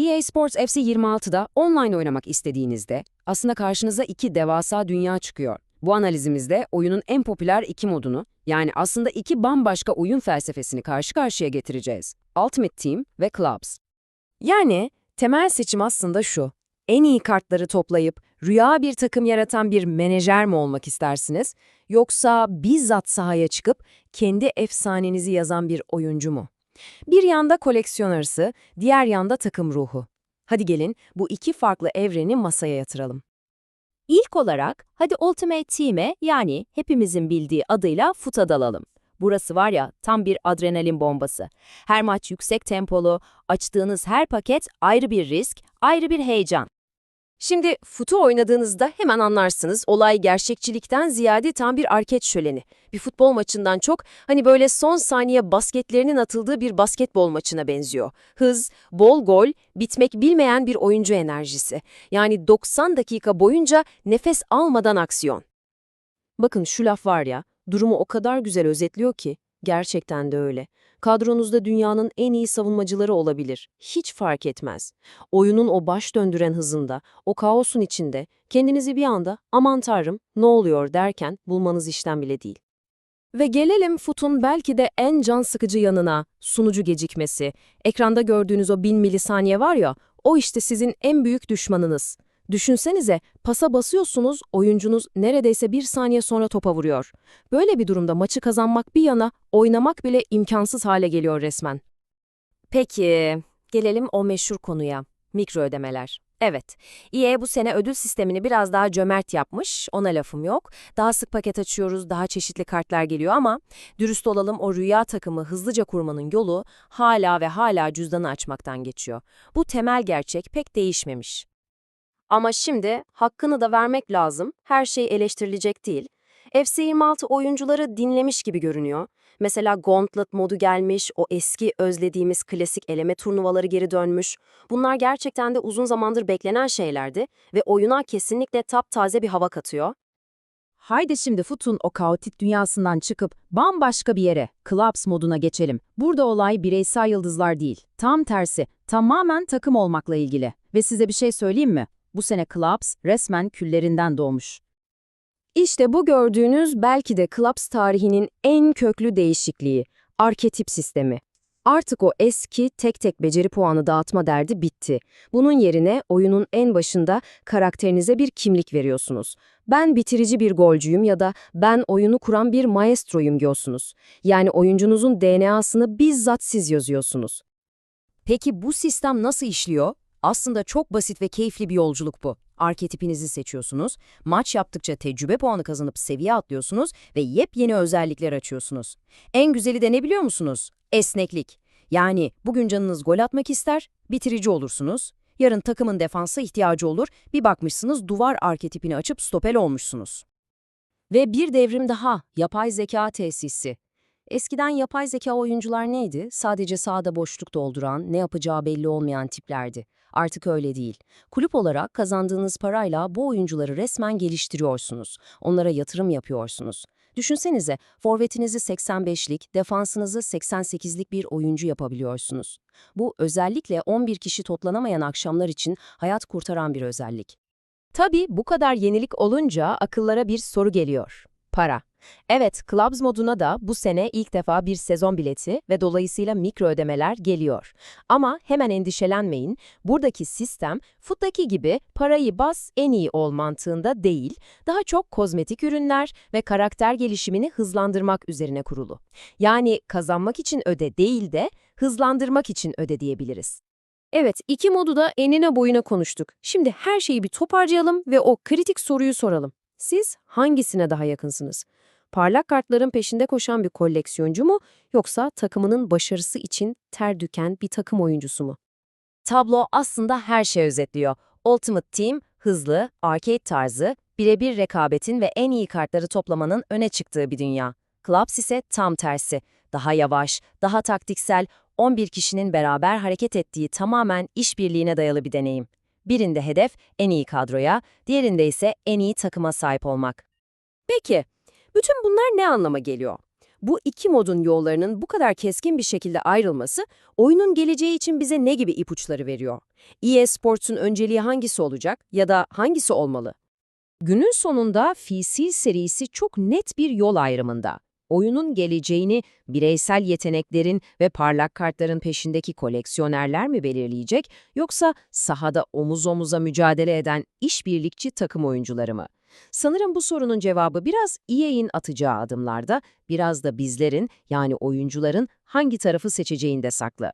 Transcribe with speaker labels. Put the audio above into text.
Speaker 1: EA Sports FC 26'da online oynamak istediğinizde aslında karşınıza iki devasa dünya çıkıyor. Bu analizimizde oyunun en popüler iki modunu, yani aslında iki bambaşka oyun felsefesini karşı karşıya getireceğiz. Ultimate Team ve Clubs.
Speaker 2: Yani temel seçim aslında şu. En iyi kartları toplayıp rüya bir takım yaratan bir menajer mi olmak istersiniz? Yoksa bizzat sahaya çıkıp kendi efsanenizi yazan bir oyuncu mu? Bir yanda koleksiyon hırsı, diğer yanda takım ruhu. Hadi gelin bu iki farklı evreni masaya yatıralım.
Speaker 3: İlk olarak hadi Ultimate Team'e yani hepimizin bildiği adıyla FUT'a dalalım. Burası var ya tam bir adrenalin bombası. Her maç yüksek tempolu, açtığınız her paket ayrı bir risk, ayrı bir heyecan.
Speaker 2: Şimdi futu oynadığınızda hemen anlarsınız olay gerçekçilikten ziyade tam bir arket şöleni. Bir futbol maçından çok hani böyle son saniye basketlerinin atıldığı bir basketbol maçına benziyor. Hız, bol gol, bitmek bilmeyen bir oyuncu enerjisi. Yani 90 dakika boyunca nefes almadan aksiyon. Bakın şu laf var ya, durumu o kadar güzel özetliyor ki, gerçekten de öyle. Kadronuzda dünyanın en iyi savunmacıları olabilir. Hiç fark etmez. Oyunun o baş döndüren hızında, o kaosun içinde kendinizi bir anda aman tanrım ne oluyor derken bulmanız işten bile değil. Ve gelelim FUT'un belki de en can sıkıcı yanına, sunucu gecikmesi. Ekranda gördüğünüz o bin milisaniye var ya, o işte sizin en büyük düşmanınız. Düşünsenize, pasa basıyorsunuz, oyuncunuz neredeyse bir saniye sonra topa vuruyor. Böyle bir durumda maçı kazanmak bir yana, oynamak bile imkansız hale geliyor resmen. Peki, gelelim o meşhur konuya, mikro ödemeler. Evet, EA bu sene ödül sistemini biraz daha cömert yapmış, ona lafım yok. Daha sık paket açıyoruz, daha çeşitli kartlar geliyor ama dürüst olalım o rüya takımı hızlıca kurmanın yolu hala ve hala cüzdanı açmaktan geçiyor. Bu temel gerçek pek değişmemiş. Ama şimdi hakkını da vermek lazım, her şey eleştirilecek değil. FC26 oyuncuları dinlemiş gibi görünüyor. Mesela Gauntlet modu gelmiş, o eski özlediğimiz klasik eleme turnuvaları geri dönmüş. Bunlar gerçekten de uzun zamandır beklenen şeylerdi ve oyuna kesinlikle taptaze bir hava katıyor.
Speaker 4: Haydi şimdi FUT'un o kaotik dünyasından çıkıp bambaşka bir yere, Clubs moduna geçelim. Burada olay bireysel yıldızlar değil, tam tersi, tamamen takım olmakla ilgili. Ve size bir şey söyleyeyim mi? Bu sene Clubs resmen küllerinden doğmuş.
Speaker 2: İşte bu gördüğünüz belki de Clubs tarihinin en köklü değişikliği, arketip sistemi. Artık o eski tek tek beceri puanı dağıtma derdi bitti. Bunun yerine oyunun en başında karakterinize bir kimlik veriyorsunuz. Ben bitirici bir golcüyüm ya da ben oyunu kuran bir maestroyum diyorsunuz. Yani oyuncunuzun DNA'sını bizzat siz yazıyorsunuz. Peki bu sistem nasıl işliyor? Aslında çok basit ve keyifli bir yolculuk bu. Arketipinizi seçiyorsunuz, maç yaptıkça tecrübe puanı kazanıp seviye atlıyorsunuz ve yepyeni özellikler açıyorsunuz. En güzeli de ne biliyor musunuz? Esneklik. Yani bugün canınız gol atmak ister, bitirici olursunuz. Yarın takımın defansa ihtiyacı olur, bir bakmışsınız duvar arketipini açıp stopel olmuşsunuz. Ve bir devrim daha, yapay zeka tesisi. Eskiden yapay zeka oyuncular neydi? Sadece sahada boşluk dolduran, ne yapacağı belli olmayan tiplerdi. Artık öyle değil. Kulüp olarak kazandığınız parayla bu oyuncuları resmen geliştiriyorsunuz. Onlara yatırım yapıyorsunuz. Düşünsenize, forvetinizi 85'lik, defansınızı 88'lik bir oyuncu yapabiliyorsunuz. Bu özellikle 11 kişi toplanamayan akşamlar için hayat kurtaran bir özellik. Tabii bu kadar yenilik olunca akıllara bir soru geliyor. Para. Evet, Clubs moduna da bu sene ilk defa bir sezon bileti ve dolayısıyla mikro ödemeler geliyor. Ama hemen endişelenmeyin, buradaki sistem futtaki gibi parayı bas en iyi ol mantığında değil, daha çok kozmetik ürünler ve karakter gelişimini hızlandırmak üzerine kurulu. Yani kazanmak için öde değil de hızlandırmak için öde diyebiliriz. Evet, iki modu da enine boyuna konuştuk. Şimdi her şeyi bir toparlayalım ve o kritik soruyu soralım. Siz hangisine daha yakınsınız? Parlak kartların peşinde koşan bir koleksiyoncu mu yoksa takımının başarısı için ter döken bir takım oyuncusu mu? Tablo aslında her şey özetliyor. Ultimate Team, hızlı, arcade tarzı, birebir rekabetin ve en iyi kartları toplamanın öne çıktığı bir dünya. Clubs ise tam tersi. Daha yavaş, daha taktiksel, 11 kişinin beraber hareket ettiği tamamen işbirliğine dayalı bir deneyim. Birinde hedef en iyi kadroya, diğerinde ise en iyi takıma sahip olmak. Peki, bütün bunlar ne anlama geliyor?
Speaker 3: Bu iki modun yollarının bu kadar keskin bir şekilde ayrılması, oyunun geleceği için bize ne gibi ipuçları veriyor? EA Sports'un önceliği hangisi olacak ya da hangisi olmalı?
Speaker 2: Günün sonunda FCL serisi çok net bir yol ayrımında. Oyunun geleceğini bireysel yeteneklerin ve parlak kartların peşindeki koleksiyonerler mi belirleyecek yoksa sahada omuz omuza mücadele eden işbirlikçi takım oyuncuları mı? Sanırım bu sorunun cevabı biraz EA'in atacağı adımlarda, biraz da bizlerin yani oyuncuların hangi tarafı seçeceğinde saklı.